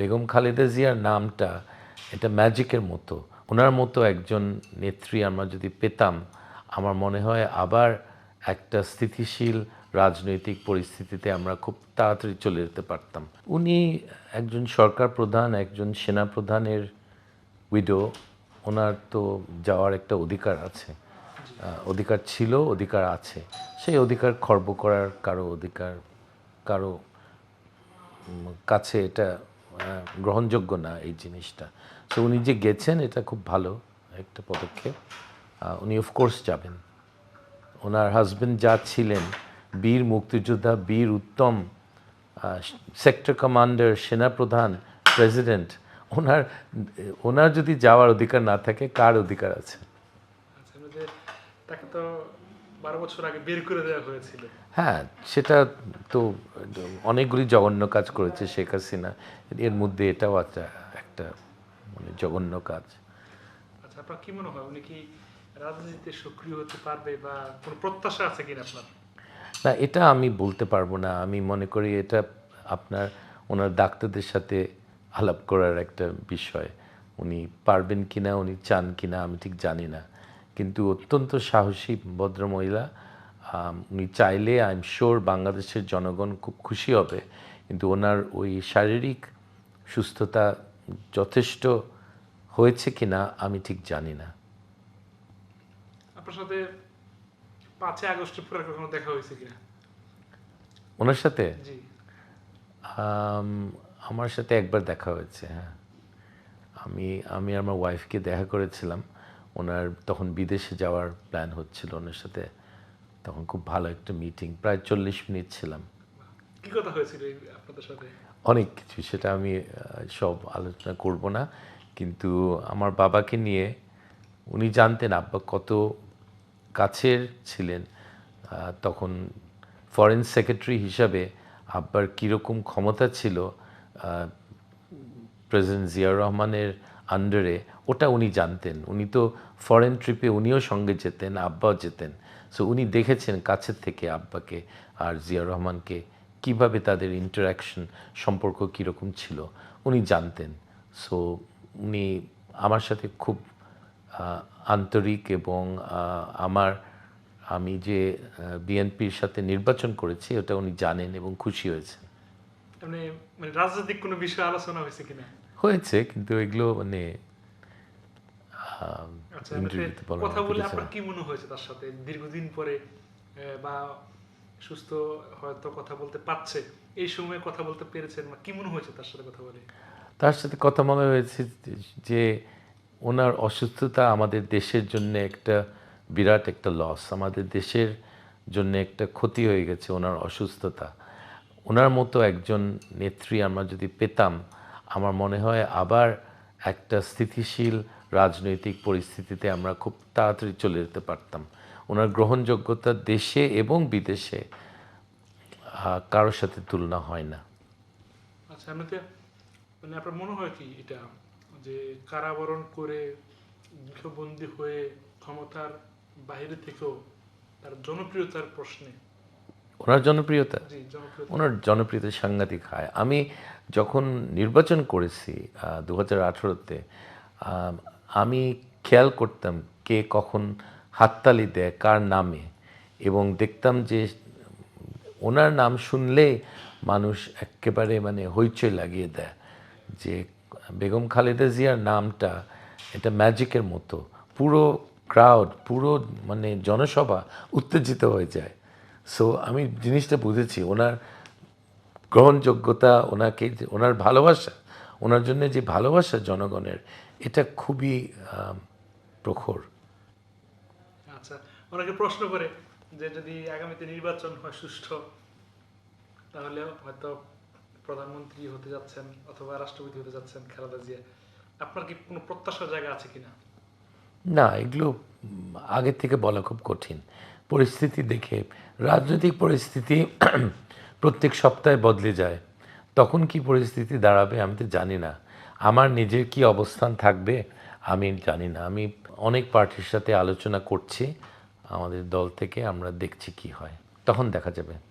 বেগম খালেদা জিয়ার নামটা এটা ম্যাজিকের মতো। ওনার মতো একজন নেত্রী আমরা যদি পেতাম, আমার মনে হয় আবার একটা স্থিতিশীল রাজনৈতিক পরিস্থিতিতে আমরা খুব তাড়াতাড়ি চলে যেতে পারতাম। উনি একজন সরকার প্রধান, একজন সেনা প্রধানের উইডো ওনার তো যাওয়ার একটা অধিকার আছে। অধিকার ছিল, অধিকার আছে। সেই অধিকার খর্ব করার কারও অধিকার, কারও কাছে এটা গ্রহণযোগ্য না এই জিনিসটা। সো উনি যে গেছেন, এটা খুব ভালো একটা পদক্ষেপ। উনি অফকোর্স যাবেন। ওনার হাজবেন্ড যা ছিলেন, বীর মুক্তিযোদ্ধা, বীর উত্তম সেক্টর কমান্ডার সেনাপ্রধান প্রেসিডেন্ট ওনার ওনার যদি যাওয়ার অধিকার না থাকে, কার অধিকার আছে? আচ্ছা তাকে তো বারো বছর আগে বের করে দেওয়া হয়েছিল। হ্যাঁ সেটা তো অনেকগুলি জঘন্য কাজ করেছে শেখ হাসিনা। এর মধ্যে এটাও একটা একটা মানে জঘন্য কাজ। আচ্ছা আপনার কি মনে হয়? উনি কি রাজনীতিতে সক্রিয় হতে পারবে বা কোনো প্রত্যাশা আছে কিনা আপনার? না এটা আমি বলতে পারব না। আমি মনে করি এটা আপনার ওনার ডাক্তারদের সাথে আলাপ করার একটা বিষয়। উনি পারবেন কিনা উনি চান কিনা আমি ঠিক জানি না। কিন্তু অত্যন্ত সাহসী ভদ্রমহিলা আম, উনি চাইলে আই এম শিওর বাংলাদেশের জনগণ খুব খুশি হবে। কিন্তু ওনার ওই শারীরিক সুস্থতা যথেষ্ট হয়েছে কিনা আমি ঠিক জানি না। আপনার সাথে পাঁচই আগস্টের পরে কখনো দেখা হয়েছে কিনা? ওনার সাথে? আমার সাথে একবার দেখা হয়েছে হ্যাঁ। আমি আমি আমার ওয়াইফকে দেখা করেছিলাম। ওনার তখন বিদেশে যাওয়ার প্ল্যান হচ্ছিল ওনার সাথে। তখন খুব ভালো একটা মিটিং প্রায় চল্লিশ মিনিট ছিলাম। কি কথা হয়েছিল আপনাদের সাথে? অনেক কিছু সেটা আমি সব আলোচনা করব না। কিন্তু আমার বাবাকে নিয়ে উনি জানতেন আব্বা কত কাছের ছিলেন। তখন ফরেন সেক্রেটারি হিসাবে আব্বার কীরকম ক্ষমতা ছিল প্রেসিডেন্ট জিয়াউর রহমানের আন্ডারে ওটা উনি জানতেন। উনি তো ফরেন ট্রিপে উনিও সঙ্গে যেতেন, আব্বাও যেতেন। সো উনি দেখেছেন কাছের থেকে আব্বাকে আর জিয়া রহমানকে কীভাবে তাদের ইন্টারাকশন সম্পর্ক কীরকম ছিল, উনি জানতেন। সো উনি আমার সাথে খুব আন্তরিক এবং আমার, আমি যে বিএনপির সাথে নির্বাচন করেছি, ওটা উনি জানেন এবং খুশি হয়েছেন। মানে রাজনৈতিক কোনো বিষয়ে আলোচনা হয়েছে কিনা? হয়েছে কিন্তু এগুলো মানে আচ্ছা কথা বলে আপনার কি মনে হয়েছে তার সাথে? দীর্ঘদিন পরে বা সুস্থ হয়তো কথা বলতে পারছে এই সময়ে কথা বলতে পেরেছেন বা কি মনে হয়েছে তার সাথে কথা বলে? তার সাথে কথা মনে হয়েছে যে ওনার অসুস্থতা আমাদের দেশের জন্য একটা বিরাট একটা লস আমাদের দেশের জন্য একটা ক্ষতি হয়ে গেছে ওনার অসুস্থতা। ওনার মতো একজন নেত্রী আমরা যদি পেতাম আমার মনে হয় আবার একটা স্থিতিশীল রাজনৈতিক পরিস্থিতিতে আমরা খুব তাড়াতাড়ি চলে যেতে পারতাম। ওনার গ্রহণযোগ্যতা দেশে এবং বিদেশে কারোর সাথে তুলনা হয় না। আচ্ছা এমনিতে মানে আপনার মনে হয় কি এটা, যে কারাবরণ করে গৃহবন্দী হয়ে ক্ষমতার বাইরে থেকেও তার জনপ্রিয়তার প্রশ্নে ওনার জনপ্রিয়তা? ওনার জনপ্রিয়তা সাংঘাতিক হয়। আমি যখন নির্বাচন করেছি দু হাজার আঠেরোতে আমি খেয়াল করতাম কে কখন হাততালি দেয় কার নামে এবং দেখতাম যে ওনার নাম শুনলে মানুষ একেবারে মানে হইচই লাগিয়ে দেয় যে বেগম খালেদা জিয়ার নামটা এটা ম্যাজিকের মতো। পুরো ক্রাউড পুরো মানে জনসভা উত্তেজিত হয়ে যায়। সো আমি জিনিসটা বুঝেছি, ওনার গ্রহণযোগ্যতা, ওনাকে ওনার ভালোবাসা, ওনার জন্য যে ভালোবাসা জনগণের, এটা খুবই প্রখর। আচ্ছা অনেকে প্রশ্ন করে যে যদি আগামীতে নির্বাচন হয় সুষ্ঠু, তাহলে হয়তো প্রধানমন্ত্রী হতে যাচ্ছেন অথবা রাষ্ট্রপতি হতে যাচ্ছেন খালেদা জিয়া, আপনার কি কোনো প্রত্যাশার জায়গা আছে কিনা? না, এগুলো আগের থেকে বলা খুব কঠিন। পরিস্থিতি দেখে, রাজনৈতিক পরিস্থিতি প্রত্যেক সপ্তাহে বদলে যায়। তখন কি পরিস্থিতি দাঁড়াবে আমি তো জানি না। আমার নিজের কি অবস্থান থাকবে আমি জানি না। আমি অনেক পার্টির সাথে আলোচনা করছি, আমাদের দল থেকে আমরা দেখছি কি হয়। তখন দেখা যাবে।